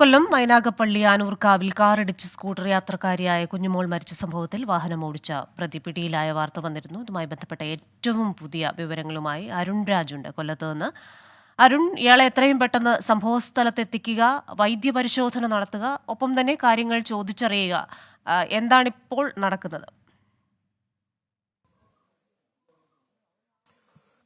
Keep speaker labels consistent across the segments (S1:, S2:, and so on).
S1: കൊല്ലം മൈനാഗപ്പള്ളി ആനൂർക്കാവിൽ കാറിടിച്ച് സ്കൂട്ടർ യാത്രക്കാരിയായ കുഞ്ഞുമോൾ മരിച്ച സംഭവത്തിൽ വാഹനം ഓടിച്ച പ്രതി പിടിയിലായ വാർത്ത വന്നിരുന്നു. ഇതുമായി ബന്ധപ്പെട്ട ഏറ്റവും പുതിയ വിവരങ്ങളുമായി അരുൺ രാജുണ്ട്. കൊല്ലത്ത് നിന്ന് അരുൺ ഇയാളെ എത്രയും പെട്ടെന്ന് സംഭവസ്ഥലത്തെത്തിക്കുക വൈദ്യപരിശോധന നടത്തുക ഒപ്പം തന്നെ കാര്യങ്ങൾ ചോദിച്ചറിയുക എന്താണിപ്പോൾ നടക്കുന്നത്?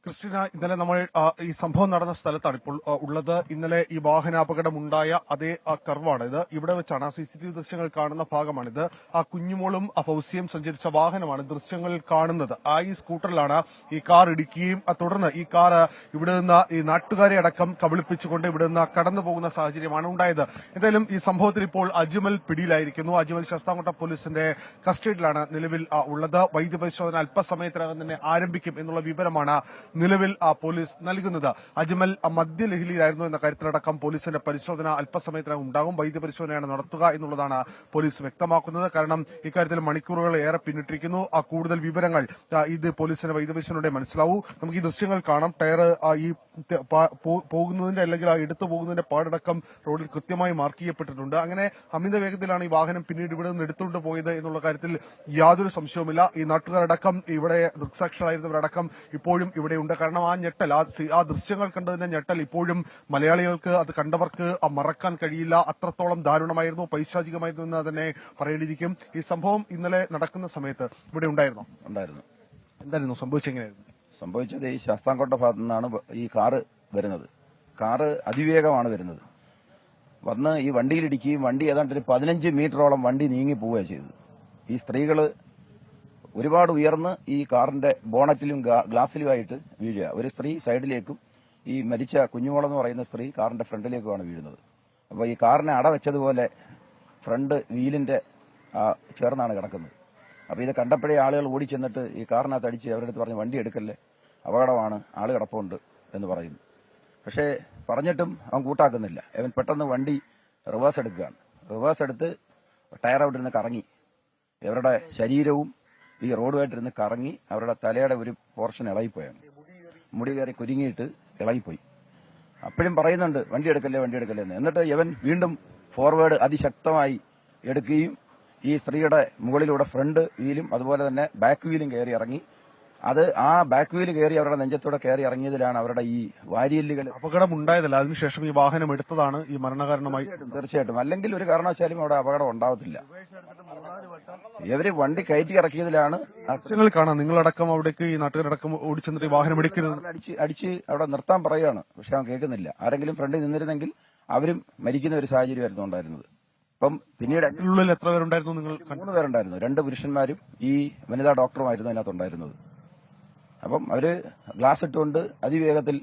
S2: ക്രിസ്റ്റിന ഇന്നലെ നമ്മൾ ഈ സംഭവം നടന്ന സ്ഥലത്താണ് ഇപ്പോൾ ഉള്ളത്. ഇന്നലെ ഈ വാഹനാപകടം ഉണ്ടായ അതേ കർവാണ് ഇത്. ഇവിടെ വെച്ചാണ് ആ സി സി ടി വി ദൃശ്യങ്ങൾ കാണുന്ന ഭാഗമാണിത്. ആ കുഞ്ഞുമോളും ആ ഫൗസിയും സഞ്ചരിച്ച വാഹനമാണ് ദൃശ്യങ്ങളിൽ കാണുന്നത്. ആ ഈ സ്കൂട്ടറിലാണ് ഈ കാർ ഇടിക്കുകയും തുടർന്ന് ഈ കാർ ഇവിടെ നിന്ന് ഈ നാട്ടുകാരെ അടക്കം കബളിപ്പിച്ചുകൊണ്ട് ഇവിടെ നിന്ന് കടന്നു പോകുന്ന സാഹചര്യമാണ് ഉണ്ടായത്. എന്തായാലും ഈ സംഭവത്തിൽ ഇപ്പോൾ അജ്മൽ പിടിയിലായിരിക്കുന്നു. അജ്മൽ ശസ്താംകോട്ട പോലീസിന്റെ കസ്റ്റഡിയിലാണ് നിലവിൽ ഉള്ളത്. വൈദ്യപരിശോധന അല്പസമയത്തിനകം തന്നെ ആരംഭിക്കും എന്നുള്ള വിവരമാണ് നിലവിൽ പോലീസ് നൽകുന്നത്. അജ്മൽ മദ്യലഹലിയിലായിരുന്നു എന്ന കാര്യത്തിലടക്കം പോലീസിന്റെ പരിശോധന അല്പസമയത്തിനകം ഉണ്ടാകും വൈദ്യപരിശോധനയാണ് നടത്തുക എന്നുള്ളതാണ് പോലീസ് വ്യക്തമാക്കുന്നത്. കാരണം ഇക്കാര്യത്തിൽ മണിക്കൂറുകൾ ഏറെ പിന്നിട്ടിരിക്കുന്നു. കൂടുതൽ വിവരങ്ങൾ ഇത് പോലീസിന്റെ വൈദ്യപരിശോധനയുടെ മനസ്സിലാവൂ. നമുക്ക് ഈ ദൃശ്യങ്ങൾ കാണാം. ടയർ ഈ പോകുന്നതിന്റെ അല്ലെങ്കിൽ ആ എടുത്തു പോകുന്നതിന്റെ പാടടക്കം റോഡിൽ കൃത്യമായി മാർക്ക് ചെയ്യപ്പെട്ടിട്ടുണ്ട്. അങ്ങനെ അമിത വേഗത്തിലാണ് ഈ വാഹനം പിന്നീട് ഇവിടെ നിന്ന് എടുത്തുകൊണ്ട് പോയത് എന്നുള്ള കാര്യത്തിൽ യാതൊരു സംശയവുമില്ല. ഈ നാട്ടുകാരടക്കം ഇവിടെ ദൃക്സാക്ഷികളായിരുന്നവരടക്കം ഇപ്പോഴും ഇവിടെയുണ്ട്. കാരണം ആ ഞെട്ടൽ ആ ദൃശ്യങ്ങൾ കണ്ടതിന്റെ ഞെട്ടൽ ഇപ്പോഴും മലയാളികൾക്ക് അത് കണ്ടവർക്ക് മറക്കാൻ കഴിയില്ല. അത്രത്തോളം ദാരുണമായിരുന്നു പൈശാചികമായിരുന്നു എന്ന് തന്നെ പറയേണ്ടിയിരിക്കും. ഈ സംഭവം ഇന്നലെ നടക്കുന്ന സമയത്ത് ഇവിടെ ഉണ്ടായിരുന്നോ?
S3: ഉണ്ടായിരുന്നു.
S2: എന്തായിരുന്നു? സംഭവിച്ചെങ്ങനെയായിരുന്നു
S3: സംഭവിച്ചത് ഈ ശാസ്താംകോട്ട ഭാഗത്തു നിന്നാണ് ഈ കാറ് വരുന്നത്. കാറ് അതിവേഗമാണ് വരുന്നത്. വന്ന് ഈ വണ്ടിയിലിടിക്കുകയും വണ്ടി ഏതാണ്ട് ഒരു പതിനഞ്ച് മീറ്ററോളം വണ്ടി നീങ്ങി പോവുകയാണ് ചെയ്തത്. ഈ സ്ത്രീകൾ ഒരുപാട് ഉയർന്ന് ഈ കാറിന്റെ ബോണറ്റിലും ഗ്ലാസിലുമായിട്ട് വീഴുക. ഒരു സ്ത്രീ സൈഡിലേക്കും ഈ മരിച്ച കുഞ്ഞുമോളെന്ന് പറയുന്ന സ്ത്രീ കാറിന്റെ ഫ്രണ്ടിലേക്കുമാണ് വീഴുന്നത്. അപ്പോൾ ഈ കാറിനെ അടവെച്ചതുപോലെ ഫ്രണ്ട് വീലിന്റെ ചേർന്നാണ് കിടക്കുന്നത്. അപ്പോൾ ഇത് കണ്ടപ്പോഴേ ആളുകൾ ഓടി ചെന്നിട്ട് ഈ കാറിനകത്ത് അടിച്ച് അവരുടെ അടുത്ത് പറഞ്ഞു വണ്ടി എടുക്കല്ലേ? അപകടമാണ് ആൾ കിടപ്പുണ്ട് എന്ന് പറയുന്നു. പക്ഷേ പറഞ്ഞിട്ടും അവൻ കൂട്ടാക്കുന്നില്ല. അവൻ പെട്ടെന്ന് വണ്ടി റിവേഴ്സ് എടുക്കുകയാണ്. റിവേഴ്സ് എടുത്ത് ടയർ അവിടെ ഇരുന്ന് കറങ്ങി. ഇവരുടെ ശരീരവും ഈ റോഡുമായിട്ടിരുന്ന് കറങ്ങി അവരുടെ തലയുടെ ഒരു പോർഷൻ ഇളകിപ്പോയാണ്. മുടി കയറി കുരുങ്ങിയിട്ട് ഇളകിപ്പോയി. അപ്പോഴും പറയുന്നുണ്ട് വണ്ടി എടുക്കല്ലേ വണ്ടി എടുക്കല്ലേ എന്ന്. എന്നിട്ട് ഇവൻ വീണ്ടും ഫോർവേഡ് അതിശക്തമായി എടുക്കുകയും ഈ സ്ത്രീയുടെ മുകളിലൂടെ ഫ്രണ്ട് വീലും അതുപോലെ തന്നെ ബാക്ക് വീലും കയറി ഇറങ്ങി. അത് ആ ബാക്ക് വീൽ കയറി അവരുടെ നെഞ്ചത്തോടെ കയറി ഇറങ്ങിയതിലാണ് അവരുടെ ഈ വാരിയല്ലുകൾ.
S2: അപകടം ഉണ്ടായതല്ല അതിനുശേഷം ഈ വാഹനം എടുത്തതാണ് ഈ മരണകാരണമായി.
S3: തീർച്ചയായിട്ടും അല്ലെങ്കിൽ ഒരു കാരണവശാലും അവിടെ അപകടം ഉണ്ടാവത്തില്ല. ഇവർ വണ്ടി കയറ്റി ഇറക്കിയതിലാണ് അസ്യങ്ങൾ
S2: ദൃശ്യങ്ങൾ കാണാം. നിങ്ങളടക്കം അവിടേക്ക് ഈ നാട്ടുകാരടക്കം ഓടിച്ചെന്നിട്ട് വാഹനം എടുക്കരുത്
S3: അടിച്ച് അടിച്ച് അവിടെ നിർത്താൻ പറയുകയാണ്. പക്ഷെ അവൻ കേൾക്കുന്നില്ല. ആരെങ്കിലും ഫ്രണ്ടിൽ നിന്നിരുന്നെങ്കിൽ അവരും മരിക്കുന്ന ഒരു സാഹചര്യമായിരുന്നു ഉണ്ടായിരുന്നത്. അപ്പം പിന്നീട്
S2: ഉള്ളിൽ എത്ര പേരുണ്ടായിരുന്നു നിങ്ങൾ?
S3: മൂന്ന് പേരുണ്ടായിരുന്നു. രണ്ട് പുരുഷന്മാരും ഈ വനിതാ ഡോക്ടറുമായിരുന്നു അതിനകത്തുണ്ടായിരുന്നത്. അപ്പം അവർ ഗ്ലാസ് ഇട്ടുകൊണ്ട് അതിവേഗത്തിൽ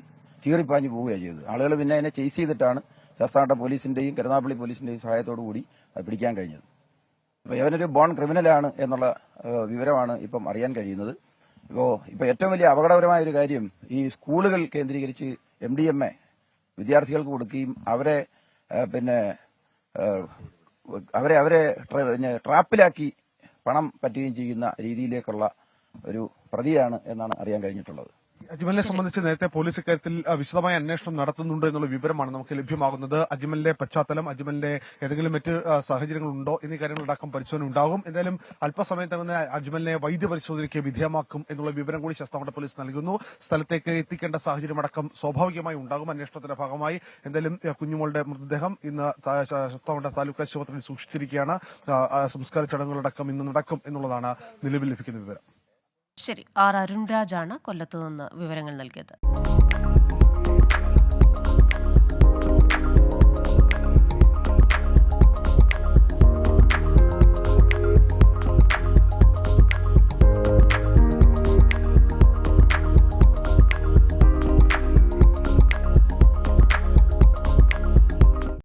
S3: ചീറിപ്പാഞ്ഞു പോവുകയാണ് ചെയ്തത്. ആളുകൾ പിന്നെ അതിനെ ചേസ് ചെയ്തിട്ടാണ് ശാസ്താട്ട പോലീസിന്റെയും കരുനാപ്പള്ളി പോലീസിന്റെയും സഹായത്തോടു കൂടി അത് പിടിക്കാൻ കഴിഞ്ഞത്. അപ്പോൾ ഇവനൊരു ബോൺ ക്രിമിനലാണ് എന്നുള്ള വിവരമാണ് ഇപ്പം അറിയാൻ കഴിയുന്നത്. ഇപ്പോ ഇപ്പോൾ ഏറ്റവും വലിയ അപകടകരമായ ഒരു കാര്യം ഈ സ്കൂളുകൾ കേന്ദ്രീകരിച്ച് എം ഡി എം എ വിദ്യാർത്ഥികൾക്ക് കൊടുക്കുകയും അവരെ പിന്നെ അവരെ അവരെ ട്രാപ്പിലാക്കി പണം പറ്റുകയും ചെയ്യുന്ന രീതിയിലേക്കുള്ള ഒരു പ്രതിയാണ് എന്നാണ് അറിയാൻ കഴിഞ്ഞിട്ടുള്ളത്.
S2: അജ്മലിനെ സംബന്ധിച്ച് നേരത്തെ പോലീസ് ഇക്കാര്യത്തിൽ വിശദമായ അന്വേഷണം നടത്തുന്നുണ്ട് എന്നുള്ള വിവരമാണ് നമുക്ക് ലഭ്യമാകുന്നത്. അജ്മലിന്റെ പശ്ചാത്തലം അജ്മലിന്റെ ഏതെങ്കിലും മറ്റ് സാഹചര്യങ്ങളുണ്ടോ എന്നീ കാര്യങ്ങളടക്കം പരിശോധന ഉണ്ടാകും. എന്തായാലും അല്പസമയത്ത് തന്നെ അജ്മലിനെ വൈദ്യപരിശോധനയ്ക്ക് വിധേയമാക്കും എന്നുള്ള വിവരം കൂടി ശസ്താമട്ട പോലീസ് നൽകുന്നു. സ്ഥലത്തേക്ക് എത്തിക്കേണ്ട സാഹചര്യമടക്കം സ്വാഭാവികമായി ഉണ്ടാകും അന്വേഷണത്തിന്റെ ഭാഗമായി. എന്തായാലും കുഞ്ഞുമോളുടെ മൃതദേഹം ഇന്ന് താ- താലൂക്ക് ആശുപത്രിയിൽ സൂക്ഷിച്ചിരിക്കുകയാണ്. സംസ്കാര ചടങ്ങുകളടക്കം ഇന്ന് നടക്കും എന്നുള്ളതാണ് നിലവിൽ ലഭിക്കുന്ന വിവരം.
S1: ശരി ആർ അരുൺരാജാണ് കൊല്ലത്തു നിന്ന് വിവരങ്ങൾ നൽകിയത്.